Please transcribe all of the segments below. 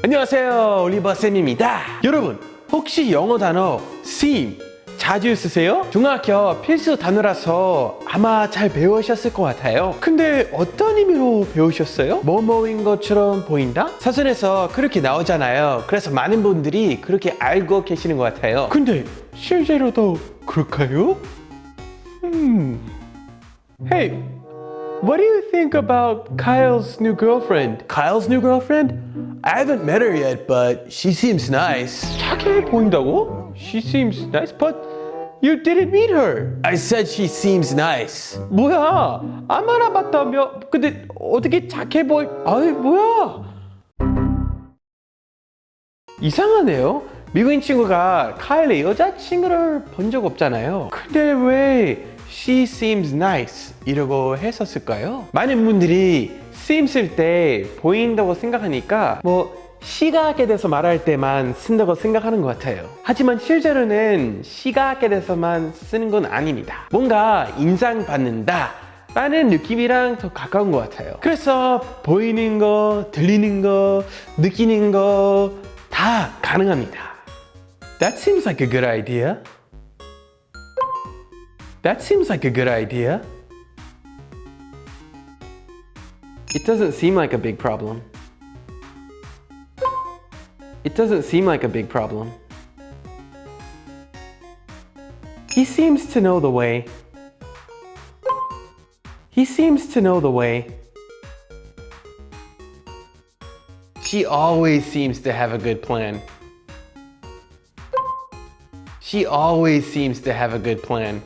안녕하세요 올리버 쌤입니다 여러분 혹시 영어 단어 seem 자주 쓰세요? 중학교 필수 단어라서 아마 잘 배우셨을 것 같아요 근데 어떤 의미로 배우셨어요? 뭐뭐인 것처럼 보인다? 사전에서 그렇게 나오잖아요 그래서 많은 분들이 그렇게 알고 계시는 것 같아요 근데 실제로도 그럴까요? 음... Hey, What do you think about Kyle's new girlfriend? Kyle's new girlfriend? I haven't met her yet, but she seems nice. 착해 보인다고? She seems nice, but you didn't meet her. I said she seems nice. 뭐야? 안 알아봤다며? 근데 어떻게 착해 보이? 아이 뭐야? 이상하네요. 미국인 친구가 카일의 여자친구를 본 적 없잖아요. 근데 왜 she seems nice 이러고 했었을까요? 많은 분들이 seem 쓸때 보인다고 생각하니까 뭐 시각에 대해서 말할 때만 쓴다고 생각하는 것 같아요. 하지만 실제로는 시각에 대해서만 쓰는 건 아닙니다. 뭔가 인상받는다. 라는 느낌이랑 더 가까운 것 같아요. 그래서 보이는 거, 들리는 거, 느끼는 거 다 가능합니다. That seems like a good idea. That seems like a good idea. It doesn't seem like a big problem. It doesn't seem like a big problem. He seems to know the way. He seems to know the way. She always seems to have a good plan. She always seems to have a good plan.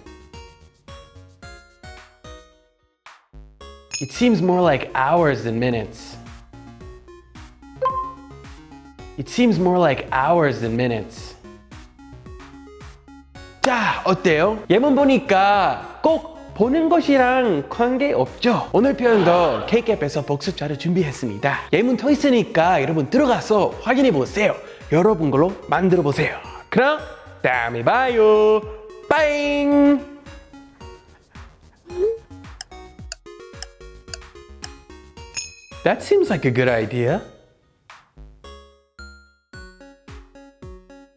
It seems more like hours than minutes. It seems more like hours than minutes. 자, 어때요? 예문 보니까 꼭 보는 것이랑 관계 없죠? 오늘 표현도 K캡에서 복습 자료 준비했습니다. 예문 더 있으니까 여러분 들어가서 확인해 보세요. 여러분 걸로 만들어 보세요. 그럼 다음에 봐요. 빠잉! That seems like a good idea.